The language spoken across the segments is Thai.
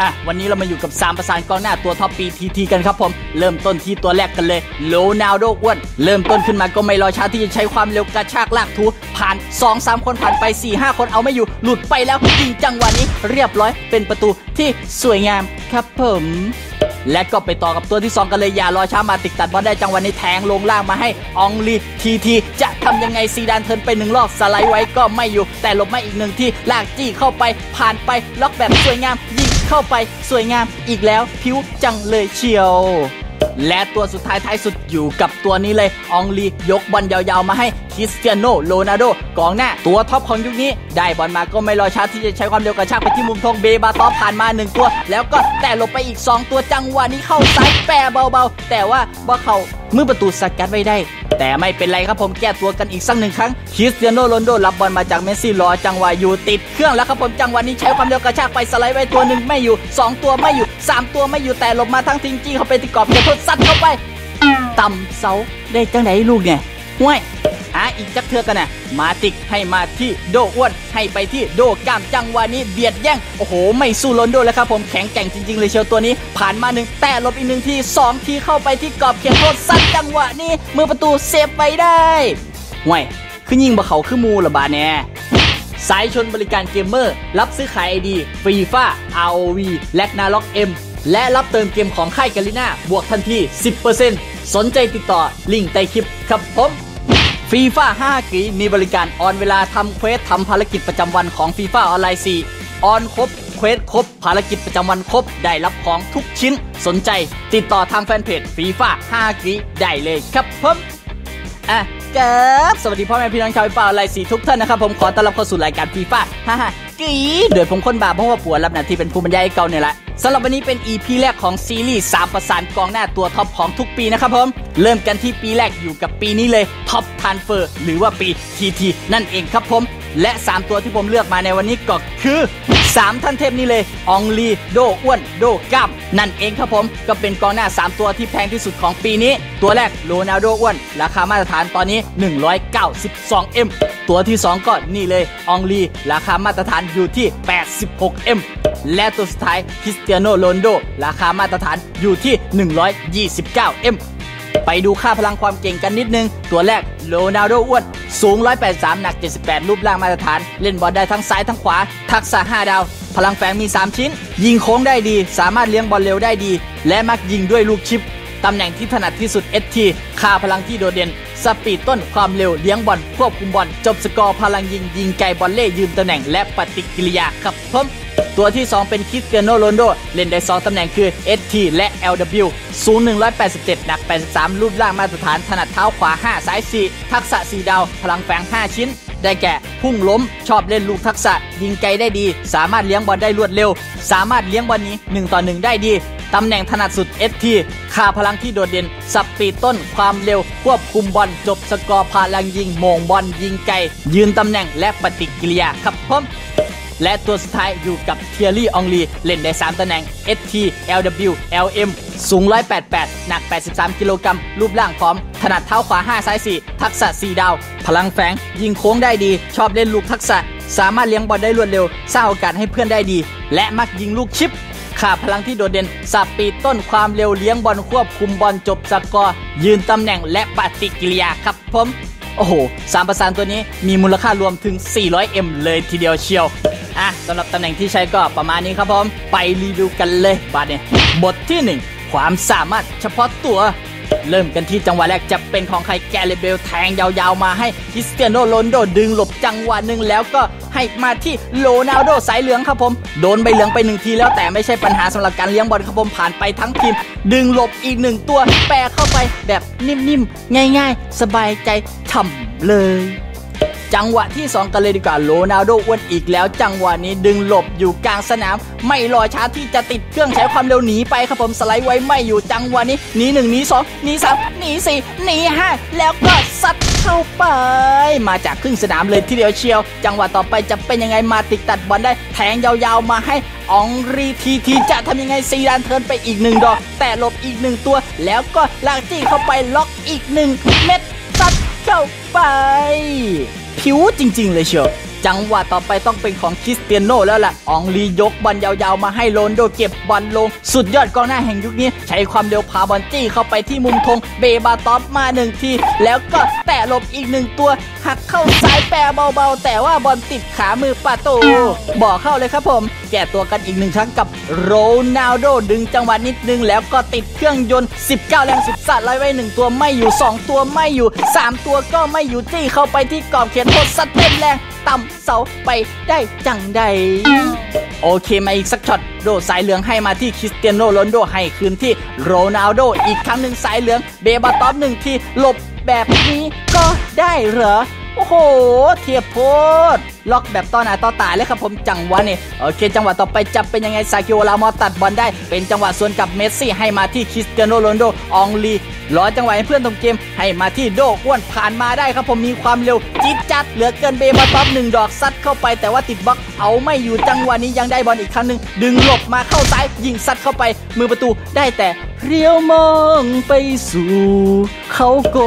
อะวันนี้เรามาอยู่กับ 3 ประสานกองหน้าตัวท็อปปีทีทีกันครับผม เริ่มต้นที่ตัวแรกกันเลยโลนาโดอ้วน เริ่มต้นขึ้นมาก็ไม่รอช้าที่จะใช้ความเร็วกระชากลากทู ผ่าน 2-3 คนผ่านไป 4-5 คนเอาไม่อยู่หลุดไปแล้วยิงจังหวะนี้เรียบร้อยเป็นประตูที่สวยงามครับผมและก็ไปต่อกับตัวที่ 2 กันเลยอย่ารอช้ามาติดตัดบอลได้จังหวะนี้แทงลงล่างมาให้องลีทีทีจะทำยังไงซีดานเทิร์นไปหนึ่งรอบสไลด์ไว้ก็ไม่อยู่ แต่หลบมาอีกหนึ่งที่ลากจี้เข้าไปผ่านไปล็อกแบบสวยงามยิ เข้าไปสวยงามอีกแล้วผิวจังเลยเชียว และตัวสุดท้ายท้ายสุดอยู่กับตัวนี้เลยอองลียกบอลยาวๆมาให้คริสเตียโนโรนัลโดกองหน้า ตัวท็อปของยุคนี้ ได้บอลมาก็ไม่รอช้าที่จะใช้ความเร็วกระชากไปที่มุมธงเบบาตอผ่านมาหนึ่งตัว แล้วก็แต่หลบไปอีก 2 ตัวจังหวะนี้เข้าซ้ายแปรเบาๆ แต่ว่าบ่เขามือประตูสกัดไว้ได้แต่ไม่เป็นไรครับผมแก้ตัวกันอีกสักหนึ่งครั้งคริสเตียโนโรนัลโดรับบอลมาจากเมสซี่รอจังหวะอยู่ติดเครื่องแล้วครับผมจังหวะนี้ใช้ความเร็วกระชากไปสไลด์ไว้ตัวหนึ่งไม่อยู่ 2 ตัวไม่อยู่ 3 ตัวไม่อยู่แต่หลบมาทั้งทิงจี้เขาไปที่กรอบเขตโทษซัดเข้าไป ต่ำเสาได้จังไหนลูกเนี่ยห้วยหาอีกจักเทือกันนะมาติกให้มาที่โดอ้วนให้ไปที่โดกล้ามจังวะนี้เบียดแย่ง โอ้โห ไม่สู้โรนโดแล้วครับผมแข็งแกร่งจริง ๆ เลยเชียวตัวนี้ ผ่านมาหนึ่งแต่ลบอีกหนึ่งทีสองทีเข้าไปที่กรอบเขตโทษซัดจังหวะนี้มือประตูเซฟไปได้ห่วยคือยิงบ่เขาคือมูละบาแน่สายชนบริการเกมเมอร์ รับซื้อขายไอดีฟรีฟ่า ROV และนาล็อก M และรับเติมเกมของค่ายกาลิน่าบวกทันที 10%สนใจติดต่อลิงก์ใต้คลิปครับผมฟีฟ่า5กีมีบริการออนเวลาทำเควสทำภารกิจประจำวันของฟีฟ่าออนไลน์4ออนครบเควสครบ ภารกิจประจำวันครบ ได้รับของทุกชิ้น สนใจ ติดต่อทางแฟนเพจฟีฟ่า5กีได้เลยครับผมอะครับสวัสดีพ่อแม่พี่น้องชาวฟีฟ่าออนไลน์สีทุกท่านนะครับผมขอต้อนรับเข้าสู่รายการฟีฟ่าฮ่าฮ่า กีโดยผมคนบาเพราะว่าปัวรับหน้าที่เป็นผู้บรรยายให้เก่าเนี่ยแหละสำหรับวันนี้เป็น EP แรกของซีรีส์สามประสานกองหน้าตัวท็อปของทุกปีนะครับผม เริ่มกันที่ปีแรกอยู่กับปีนี้เลยท็อปทันเฟอร์หรือว่าปี TT นั่นเองครับผม และ 3 ตัวที่ผมเลือกมาในวันนี้ก็คือ 3 ท่านเทพนี้เลยอองลี โดอ้วน โดก้ามนั่นเองครับผม ก็เป็นกองหน้า 3 ตัวที่แพงที่สุดของปีนี้ ตัวแรกโรนัลโดอ้วน ราคามาตรฐานตอนนี้ 192M ตัวที่ 2 ก็นี่เลยอองลี ราคามาตรฐานอยู่ที่ 86M และตัวสุดท้ายคริสเตียโนโรนลโด ราคามาตรฐานอยู่ที่ 129M ไปดูค่าพลังความเก่งกันนิดนึง ตัวแรกโรนัลโดอ้วนสูง 183 หนัก 78 รูปร่างมาตรฐาน เล่นบอลได้ทั้งซ้ายทั้งขวา ทักษะ 5 ดาว พลังแฝงมี 3 ชิ้น ยิงโค้งได้ดี สามารถเลี้ยงบอลเร็วได้ดี และมักยิงด้วยลูกชิป ตำแหน่งที่ถนัดที่สุด ST ค่าพลังที่โดดเด่น สปีดต้นความเร็วเลี้ยงบอลควบคุมบอลจบสกอร์พลังยิงยิงไกลบอลเล่ยืนตำแหน่งและปฏิกิริยาครับผม ตัวที่ 2 เป็นคิสเตียโนโรนโด เล่นได้ 2 ตำแหน่งคือ ST และ LW สูง 187 หนัก 83 รูปร่างมาตรฐาน ถนัดเท้าขวา 5 ซ้าย 4 ทักษะ 4 ดาว พลังแฝง 5 ชิ้น ได้แก่ พุ่งล้ม ชอบเล่นลูกทักษะ ยิงไกลได้ดี สามารถเลี้ยงบอลได้รวดเร็ว สามารถเลี้ยงบอลนี้1ต่อ1ได้ดีตำแหน่งถนัดสุด ST ค่าพลังที่โดดเด่น สับปีต้นความเร็ว ควบคุมบอลจบสกอร์พลังยิงโมงบอลยิงไกลยืนตำแหน่งและปฏิกิริยาครับผม และตัวสุดท้ายอยู่กับเทียรี่องลีเล่นได้3ตำแหน่ง ST LW LM สูง 188 หนัก 83 กิโลกรัม รูปร่างพร้อม ถนัดเท้าขวา 5 ซ้าย 4 ทักษะ 4 ดาว พลังแฝง ยิงโค้งได้ดี ชอบเล่นลูกทักษะ สามารถเลี้ยงบอลได้รวดเร็ว สร้างโอกาสให้เพื่อนได้ดี และมักยิงลูกชิปขาพลังที่โดดเด่นสับปีต้นความเร็วเลี้ยงบอลควบคุมบอลจบสกอร์ ยืนตำแหน่งและปฏิกิริยาครับผม โอ้โหสามประสานตัวนี้มีมูลค่ารวมถึง 400M เลยทีเดียวเชียว อะสำหรับตำแหน่งที่ใช้ก็ประมาณนี้ครับผม ไปรีวิวกันเลยบาดเนี่ยบทที่ 1 ความสามารถเฉพาะตัว เริ่มกันที่จังหวะแรกจะเป็นของใครแกเรเบลแทงยาวๆมาให้คริสเตียโนโรนโดดึงหลบจังหวะหนึ่งแล้วก็ให้มาที่โรนัลโดสายเหลืองครับผม โดนใบเหลืองไปหนึ่งทีแล้วแต่ไม่ใช่ปัญหาสำหรับการเลี้ยงบอลครับผมผ่านไปทั้งทีม ดึงหลบอีกหนึ่งตัว แปรเข้าไปแบบนิ่มๆ ง่ายๆ สบายใจฉ่ำเลย จังหวะที่ 2 กันเลยดีกว่าโรนัลโดอ้วนอีกแล้ว จังหวะนี้ดึงหลบอยู่กลางสนาม ไม่รอช้าที่จะติดเครื่องใช้ความเร็วหนีไปครับผมสไลด์ไว้ไม่อยู่จังหวะนี้หนีหนึ่งหนีสองหนีสามหนีสี่หนีห้าแล้วก็ซัดเข้าไป มาจากครึ่งสนามเลยทีเดียวเชียว จังหวะต่อไปจะเป็นยังไงมาติดตัดบอลได้ แทงยาวๆมาให้อองรีทีทีจะทำยังไงซีดานเทิร์นไปอีกหนึ่งดอก แต่หลบอีกหนึ่งตัว แล้วก็ลากจี้เข้าไปล็อกอีกหนึ่งเม็ดซัดเข้าไป ผิวจริง ๆ เลยเชียว จังหวะต่อไปต้องเป็นของคริสเตียโนแล้วล่ะอองลียกบอลยาวๆมาให้โรนโดเก็บบอลลง สุดยอดกองหน้าแห่งยุคนี้ ใช้ความเร็วพาบอลจี้เข้าไปที่มุมธงเบบาตอฟมาหนึ่งที แล้วก็แตะหลบอีกหนึ่งตัว หักเข้าซ้ายแปรเบาๆ แต่ว่าบอลติดขามือปาตูบอกเข้าเลยครับผม แก้ตัวกันอีกหนึ่งครั้งกับโรนัลโดดึงจังหวะนิดนึง แล้วก็ติดเครื่องยนต์ 19 แรงสุดสัตว์ไล่ไว้หนึ่งตัวไม่อยู่ 2 ตัวไม่อยู่ 3 ตัวก็ไม่อยู่จี้เข้าไปที่กรอบเขตโทษสัดเต็มแรง ต่ำเสาไปได้จังใด โอเคมาอีกสักช็อตโดสายเหลืองให้มาที่คริสเตียโนโรนลโดให้คืนที่โรนัลโดอีกครั้งหนึ่งสายเหลืองเบบาตอมหนึ่งทีหลบแบบนี้ก็ได้เหรอ โอ้โห เทียบโพดล็อกแบบต่อหน้าต่อตาเลยครับผมจังหวะนี่โอเค จังหวะต่อไปจะเป็นยังไงซากิโอลามอตัดบอลได้ เป็นจังหวะสวนกับเมสซี่ให้มาที่คริสเตียโนโรนโดอองลีรอจังหวะให้เพื่อนตรงเกมให้มาที่โดอ้วนผ่านมาได้ครับผมมีความเร็วจิ๊ดจัดเหลือเกินเบมาท็อปหนึ่งดอกซัดเข้าไปแต่ว่าติดบล็อกเอาไม่อยู่จังหวะนี้ยังได้บอลอีกครั้งหนึ่งดึงหลบมาเข้าซ้ายยิงซัดเข้าไป มือประตูได้แต่เรียวมองไปสู่เขาโก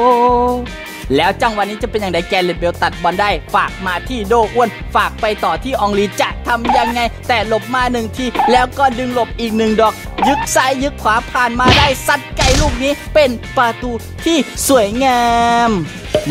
แล้วจังหวะนี้จะเป็นอย่างไรแกนเลตเบลตัดบอลได้ ฝากมาที่โดอ้วน ฝากไปต่อที่อองลีจะทำยังไง แต่หลบมาหนึ่งที แล้วก็ดึงหลบอีกหนึ่งดอก ยึกซ้ายยึกขวาผ่านมาได้ซัดไกลลูกนี้เป็นประตูที่สวยงาม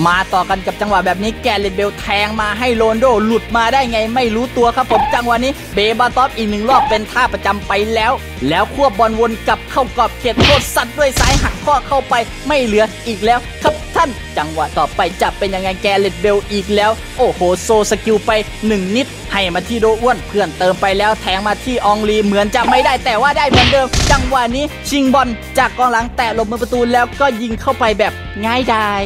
มาต่อกันกับจังหวะแบบนี้แกเลตเบลแทงมาให้โรนโดหลุดมาได้ไงไม่รู้ตัวครับผมจังหวะนี้เบบาตอฟอีกหนึ่งรอบเป็นท่าประจำไปแล้ว แล้วควบบอลวนกลับเข้ากรอบเขตโทษซัดด้วยซ้ายหักข้อเข้าไปไม่เหลืออีกแล้วครับ ท่าน จังหวะต่อไปจะเป็นยังไงแกเลดเบลอีกแล้ว โอ้โหโซสกิลไป 1 นิด ให้มาที่โดอ้วนเพื่อนเติมไปแล้วแทงมาที่องลีเหมือนจะไม่ได้แต่ว่าได้เหมือนเดิม จังหวะนี้ชิงบอลจากกองหลังแตะลบมือประตูแล้วก็ยิงเข้าไปแบบ ง่ายดาย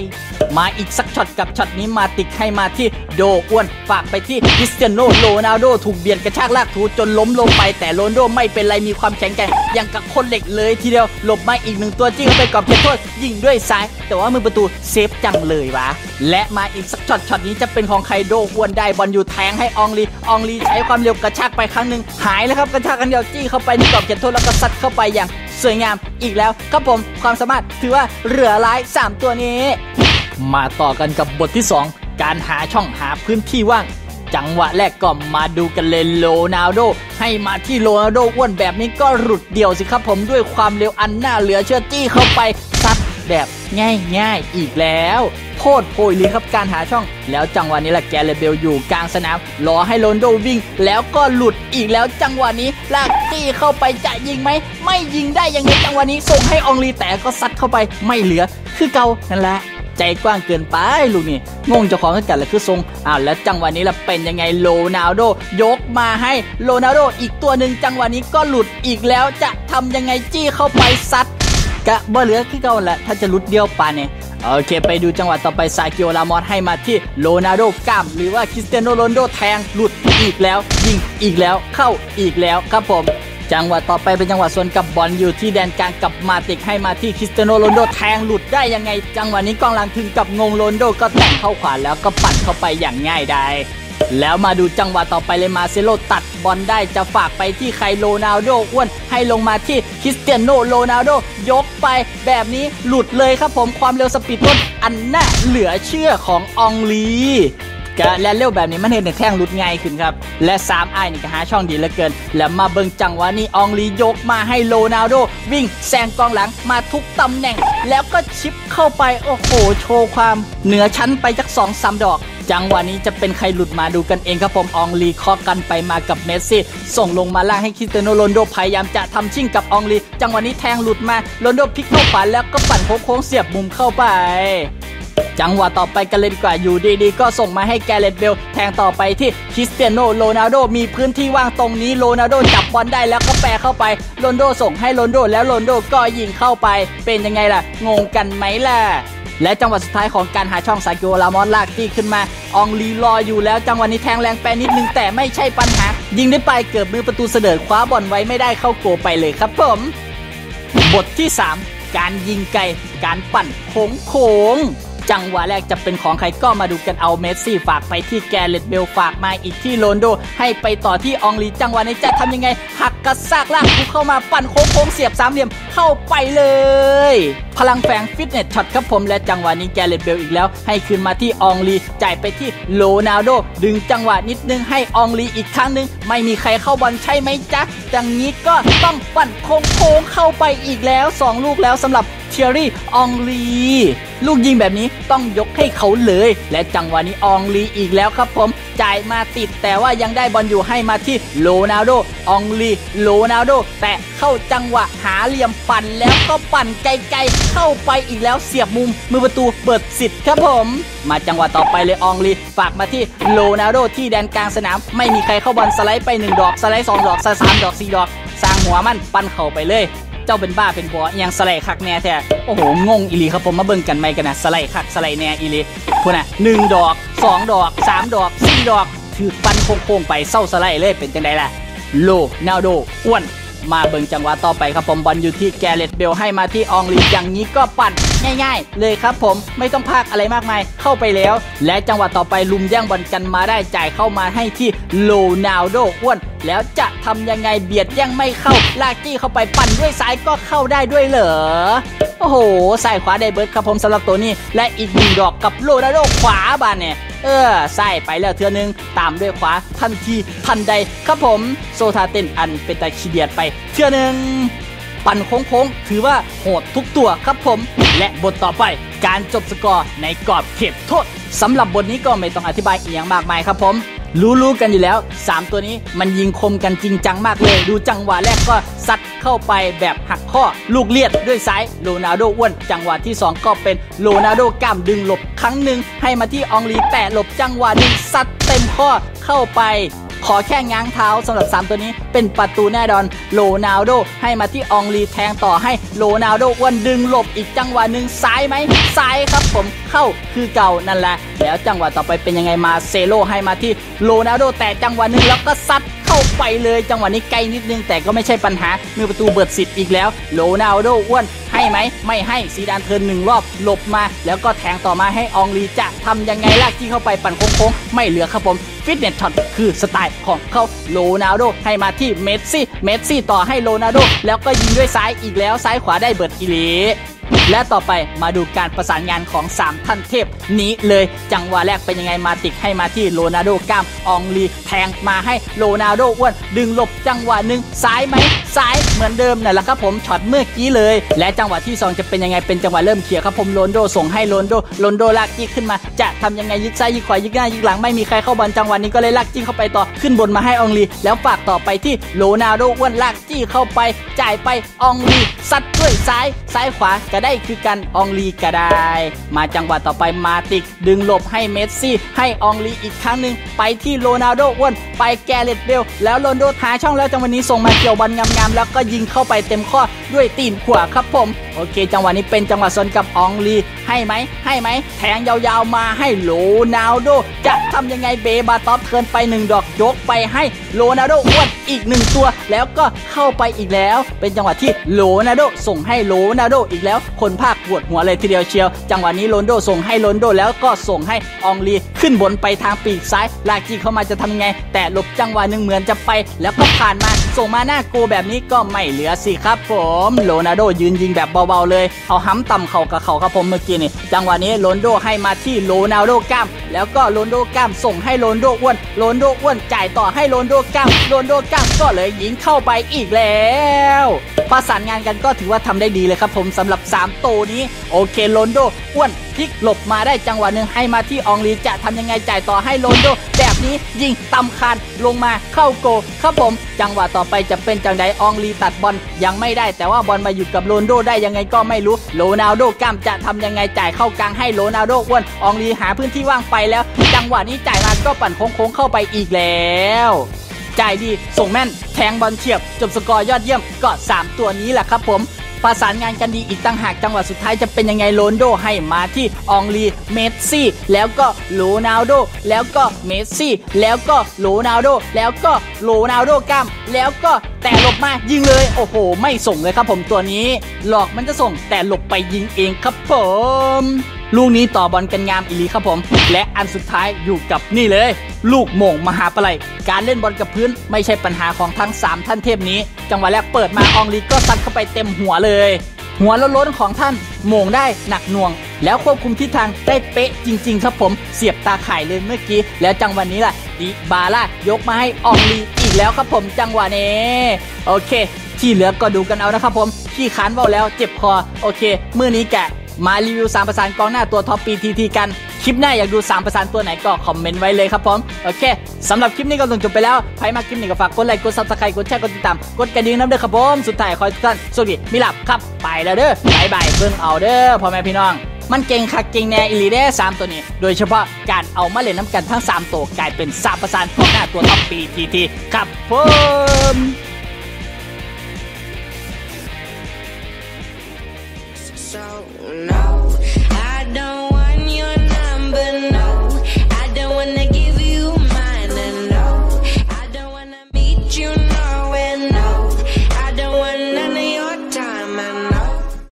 มาอีกสักช็อตกับช็อตนี้มาติกให้มาที่โดอ้วนฝากไปที่คริสเตียโนโรนัลโดถูกเบียดกระชากลากถูจนล้มลงไป แต่โรนโดไม่เป็นไรมีความแข็งแกร่งอย่างกับคนเหล็กเลยทีเดียวหลบมาอีกหนึ่งตัวจิ้งเข้าไปกรอบเขตโทษยิงด้วยซ้าย แต่ว่ามือประตูเซฟจังเลยวะและมาอีกสักช็อตช็อตนี้จะเป็นของใครโดอ้วนได้บอลอยู่แทงให้อองลีอองลีใช้ความเร็วกระชากไปครั้งหนึ่งหายแล้วครับกระชากกันเดียวจี้เข้าไปในกรอบเขตโทษแล้วก็ซัดเข้าไปอย่าง สวยงามอีกแล้วครับผมความสามารถถือว่าเหลือร้ายสามตัวนี้ มาต่อกันกับบทที่ 2 การหาช่องหาพื้นที่ว่าง จังหวะแรกก็มาดูกันเลยโรนัลโด ให้มาที่โรนัลโดอ้วนแบบนี้ก็หลุดเดี่ยวสิครับผมด้วยความเร็วอันน่าเหลือเชื่อจี้เข้าไป แบบง่ายๆอีกแล้วโคตรโพยลยครับการหาช่อง แล้วจังหวะนี้แหละแกเรเบลอยู่กลางสนามรอให้โรนโดวิ่ง แล้วก็หลุดอีกแล้วจังหวะนี้ลากจี้เข้าไปจะยิงไหม ไม่ยิงได้ยังไงจังหวะนี้ส่งให้องลีแต่ก็ซัดเข้าไปไม่เหลือ คือเกานั่นแหละใจกว้างเกินไปลูกนี่งงจ้าของกันแหละคือทรงอ้าวแล้วจังหวะนี้ละเป็นยังไงโรนัลโดยกมาให้โรนัลโดอีกตัวหนึ่งจังหวะนี้ก็หลุดอีกแล้วจะทำยังไงจี้เข้าไปซัด กะบ่เหลือคือเก่าแหละถ้าจะลุดเดียวปานเนี่ยโอเค ไปดูจังหวะต่อไปซาเกิโอลามอสให้มาที่โรนัลโดกล้ามหรือว่าคริสเตียโนโรนโดแทงหลุดอีกแล้ว ยิงอีกแล้วเข้าอีกแล้วครับผมจังหวะต่อไปเป็นจังหวะส่วนกับบอลอยู่ที่แดนกลางกับมาติกให้มาที่คริสเตียโนโรนโดแทงหลุดได้ยังไง จังหวะนี้กองหลังถึงกับงงโรนโดก็แต่งเข้าขวาแล้วก็ปั่นเข้าไปอย่างง่ายดาย แล้วมาดูจังหวะต่อไปเลยมาเซโลตัดบอลได้จะฝากไปที่ใครโรนัลโดอ้วนให้ลงมาที่คริสเตียโนโรนัลโดยกไปแบบนี้หลุดเลยครับผมความเร็วสปีดต้นอันน่าเหลือเชื่อขององลีกะและเร็วแบบนี้มันเห็นในแท่งรุดง่ายขึ้นครับ และ3ไอ้ายนี่ก็หาช่องดีเหลือเกิน แล้วมาเบิงจังหวะนี้องลียกมาให้โรนัลโด วิ่งแซงกองหลังมาทุกตำแหน่ง แล้วก็ชิปเข้าไป โอ้โห โชว์ความเหนือชั้นไปจักสองสามดอก จังหวะนี้จะเป็นใครหลุดมาดูกันเองครับผมอองลีเคอกันไปมากับเมสซี่ ส่งลงมาล่างให้คริสเตียโนโรนลโดพยายามจะทำชิ่งกับอองลี จังหวะนี้แทงหลุดมาโรนโดพลิกเข้าขวาแล้วก็ปั่นโค้งเสียบมุมเข้าไปจังหวะต่อไปกันเลยดีกว่าอยู่ดีๆ ก็ส่งมาให้แกเรตเบลแทงต่อไปที่คริสเตียโนโรนัลโดมีพื้นที่ว่างตรงนี้โรนัลโดจับบอลได้แล้วก็แปรเข้าไปโรนโดส่งให้โรนโดแล้วโรนโดก็ยิงเข้าไป เป็นยังไงล่ะ งงกันไหมล่ะ และจังหวะสุดท้ายของการหาช่องซากิโอลามอนลากที่ขึ้นมาอองลีรออยู่แล้วจังหวะนี้แทงแรงแปนิดนึงแต่ไม่ใช่ปัญหา ยิงได้ไปเกือบมือประตูเสด็จคว้าบอลไว้ไม่ได้เข้าโกไปเลยครับผม บทที่ 3 การยิงไกลการปั่นโค้งโค้ง จังหวะแรกจะเป็นของใครก็มาดูกันเอาเมสซี่ฝากไปที่แกเลตเบลฝากมาอีกที่โรนโด ให้ไปต่อที่องลีจังหวะนี้จะทำยังไง หักกระซากลากทุกเข้ามาปั่นโค้งเสียบสามเหลี่ยมเข้าไปเลย พลังแฝงฟิตเนสช็อตครับผมและจังหวะนี้แกเลตเบลอีกแล้ว ให้คืนมาที่องลีจ่ายไปที่โลนาโด ดึงจังหวะนิดนึงให้องลีอีกครั้งหนึง ไม่มีใครเข้าบอลใช่ไหมจ๊ะดังนี้ก็ต้องปั่นโค้งเข้าไปอีกแล้วสองลูกแล้วสำหรับเทียรี่อองลี ลูกยิงแบบนี้ต้องยกให้เขาเลย และจังหวะนี้อองลีอีกแล้วครับผม จ่ายมาติดแต่ว่ายังได้บอลอยู่ให้มาที่โลนาโดอองลีโลนาโดแต่เข้าจังหวะหาเหลี่ยมปั่นแล้วก็ปั่นไกลๆเข้าไปอีกแล้วเสียบมุม มือประตูเปิดสิทธิ์ครับผม มาจังหวะต่อไปเลยอองลีฝากมาที่โลนาโดที่แดนกลางสนาม ไม่มีใครเข้าบอลสไลด์ไปหนึ่งดอกสไลด์สองดอกสไลด์สามดอกสี่ดอกสร้างหัวมันปั้นเข่าไปเลย เจ้าเป็นบ้าเป็นบัวอิหยังสไลด์คักแน่แท้โอ้โหงงอีลีครับผมมาเบิ่งกันไหมกันนะสไลด์คักสไลด์แน่อีลีพูดนะหนึ่งดอกสองดอกสามดอกสี่ดอกถือปันโค้งๆไปเศร้าสไลด์เลยเป็นจังไดล่ะโลนาโดอ้วน มาเบิงจังหวะต่อไปครับผมบอลอยู่ที่แกเรตเบลให้มาที่อองลีอย่างนี้ก็ปั่นง่าย ๆ เลยครับผมไม่ต้องพากอะไรมากมายเข้าไปแล้ว และจังหวะต่อไปลุมแย่งบอลกันมาได้จ่ายเข้ามาให้ที่โลนาโดอ้วน แล้วจะทำยังไงเบียดแย่งไม่เข้า ลากจี้เข้าไปปั่นด้วยซ้ายก็เข้าได้ด้วยเหรอโอ้โหใส่ขวาได้เบิร์ดครับผมสำหรับตัวนี้ และอีกหนึ่งดอกกับโลนาโดขวาบานเนี่ย เออใส่ไปแล้วเทือนึง ตามด้วยขวาทันทีทันใดครับผมโซทาเต้นอันเป็นตะขีเดียดไปเทือนึงปั่นโค้งๆ ถือว่าโหดทุกตัวครับผม และบทต่อไปการจบสกอร์ในกรอบเขตโทษสำหรับบทนี้ก็ไม่ต้องอธิบายอีกอย่างมากมายครับผม รู้ๆกันอยู่แล้ว 3 ตัวนี้มันยิงคมกันจริงจังมากเลย ดูจังหวะแรกก็ซัดเข้าไปแบบหักข้อลูกเลียดด้วยซ้ายโรนัลโดอ้วน จังหวะที่ 2 ก็เป็นโรนัลโดกล้ามดึงหลบครั้งหนึ่งให้มาที่อองลีแตะหลบจังหวะหนึ่งซัดเต็มข้อเข้าไป ขอแค่ง้างเท้าสำหรับ 3 ตัวนี้เป็นประตูแน่นอนโลนาโดให้มาที่อองลีแทงต่อให้โลนาโดอ้วนดึงหลบอีกจังหวะหนึ่งซ้ายไหมซ้ายครับผมเข้าคือเก่านั่นแหละ แล้วจังหวะต่อไปเป็นยังไงมาเซโลให้มาที่โลนาโดแต่จังหวะหนึ่งแล้วก็ซัด เข้าไปเลยจังหวะนี้ไกลนิดนึงแต่ก็ไม่ใช่ปัญหามือประตูเบิดสิทธิ์อีกแล้วโลนาโดอ้วนให้ไหมไม่ให้ซีดานเทิร์นหนึ่งรอบหลบมา แล้วก็แทงต่อมาให้อองลีจะทำยังไงลากที่เข้าไปปั่นโค้งๆไม่เหลือครับผมฟิตเนสช็อตคือสไตล์ของเขาโรนัลโดให้มาที่เมสซี่เมสซี่ต่อให้โรนัลโดแล้วก็ยิงด้วยซ้ายอีกแล้วซ้ายขวาได้เบิดอีหลี และต่อไปมาดูการประสานงานของ 3 ท่านเทพนี้เลย จังหวะแรกเป็นยังไงมาติกให้มาที่โรนัลโดกล้ามอองลีแทงมาให้โรนัลโดอ้วนดึงหลบจังหวะหนึ่งซ้ายไหมซ้ายเหมือนเดิมนั่นแหละครับผมช็อตเมื่อกี้เลย และจังหวะที่ 2 จะเป็นยังไงเป็นจังหวะเริ่มเคลียครับผมโรนโดส่งให้โรนโดโรนโดลากจี้ขึ้นมา จะทำยังไงยึกซ้ายยึกขวายึกหน้ายึกหลังไม่มีใครเข้าบอลจังหวะนี้ก็เลยลากจี้เข้าไปต่อขึ้นบนมาให้อองลีแล้วฝากต่อไปที่โรนัลโดอ้วนลากจี้เข้าไป จ่ายไปอองลีซัดด้วยซ้ายซ้ายขวาก็ได้คือกันอองลีก็ได้ มาจังหวะต่อไปมาติก ดึงหลบให้เมสซี่ ให้อองลีอีกครั้งหนึ่งไปที่โรนัลโดอ้วนไปแกเรตเบลแล้วโรนโดหาช่องแล้วจังหวะนี้ส่งมาเกี่ยวบอลงามๆแล้วก็ยิงเข้าไปเต็มข้อด้วยตีนขวาครับผม โอเค จังหวะนี้เป็นจังหวะสนกับอองลีให้ไหมให้ไหมแทงยาวๆมาให้โรนัลโดจะทำยังไงเบบาตอฟเทินไปหนึ่งดอกยกไปให้โรนัลโดอ้วนอีกหนึ่งตัว แล้วก็เข้าไปอีกแล้ว เป็นจังหวะที่โรนัลโดส่งให้โรนัลโดอีกแล้วคนภาคปวดหัวเลยทีเดียวเชียว จังหวะนี้โรนโดส่งให้โรนโดแล้วก็ส่งให้อองลีขึ้นบนไปทางปีกซ้าย ลากจีเข้ามาจะทำยังไง แต่หลบจังหวะหนึ่งเหมือนจะไปแล้วก็ผ่านมา ส่งมาหน้าโกแบบนี้ก็ไม่เหลือสิครับผมโรนัลโดยืนยิงแบบเบาๆเลย เอาห้ำต่ำเข่ากับเข่าครับผมเมื่อกี้นี่จังหวะนี้โรนโดให้มาที่โรนัลโดก้าม แล้วก็โรนโดก้ามส่งให้โรนโดอ้วนโรนโดอ้วนจ่ายต่อให้โรนโดก้ามโรนโดก้ามก็เลยยิงเข้าไปอีกแล้ว ประสานงานกันก็ถือว่าทำได้ดีเลยครับผมสำหรับ3ตัวนี้ โอเคโรนโดอ้วนพลิกหลบมาได้จังหวะหนึ่งให้มาที่องลีจะทำยังไงจ่ายต่อให้โรนโด แบบนี้ยิงตำคานลงมาเข้าโกครับผม จังหวะต่อไปจะเป็นจังใดอองลีตัดบอลยังไม่ได้ แต่ว่าบอลมาอยู่กับโรนโดได้ยังไงก็ไม่รู้โรนัลโดกล้ามจะทำยังไงจ่ายเข้ากลางให้โรนัลโดอ้วนอองลีหาพื้นที่ว่างไปแล้ว จังหวะนี้จ่ายมาก็ปั่นโค้งๆเข้าไปอีกแล้ว จ่ายดี ส่งแม่น แทงบอลเฉียบ จบสกอร์ยอดเยี่ยม ก็ 3 ตัวนี้แหละครับผมประสานงานกันดีอีกตั้งหากจังหวะสุดท้ายจะเป็นยังไงโรนโดให้มาที่อองลีเมสซี่ แล้วก็โรนัลโด แล้วก็เมสซี่ แล้วก็โรนัลโด แล้วก็โรนัลโดกล้าม แล้วก็แต่หลบมายิงเลย โอ้โห ไม่ส่งเลยครับผมตัวนี้ หลอกมันจะส่งแต่หลบไปยิงเองครับผม ลูกนี้ต่อบอลกันงามอีลีครับผม และอันสุดท้ายอยู่กับนี่เลย ลูกโมงมหาปลัยการเล่นบอลกับพื้นไม่ใช่ปัญหาของทั้ง 3 ท่านเทพนี้ จังหวะแรกเปิดมาอองลีก็ซัดเข้าไปเต็มหัวเลย หัวล้นๆของท่านโมงได้หนักหน่วงแล้วควบคุมทิศทางได้เป๊ะจริง ๆ ครับผม เสียบตาข่ายเลยเมื่อกี้ แล้วจังหวะนี้ล่ะดิบาร่ายกมาให้อองลี อีกแล้วครับผมจังหวะนี้ โอเค ที่เหลือก็ดูกันเอานะครับผมขี้ขานเบาแล้วเจ็บคอโอเคมื้อนี้แกะมารีวิว3ประสานกองหน้าตัวท็อปปีทีทีกัน คลิปหน้าอยากดู3ประสานตัวไหนก็คอมเมนต์ไว้เลยครับผมโอเคสำหรับคลิปนี้ก็ต้องจบไปแล้วใครมาคลิปนี้ก็ฝากกดไลค์กดซับสไครต์กดแชร์กดติดตามกดกระดิ่งน้ำเด้อครับผมสุดท้ายขอให้ทุกท่านโชคดีมีหลับครับไปแล้วเด้อบายบายเบิ่งเอาเด้อพ่อแม่พี่น้อง มันเก่งคักเก่งแน่อิลีเด้สามตัวนี้ โดยเฉพาะการเอามาเล่นน้ำกันทั้ง 3 ตัวกลายเป็นสามประสานกองหน้าตัวท็อปปีทีทีครับผม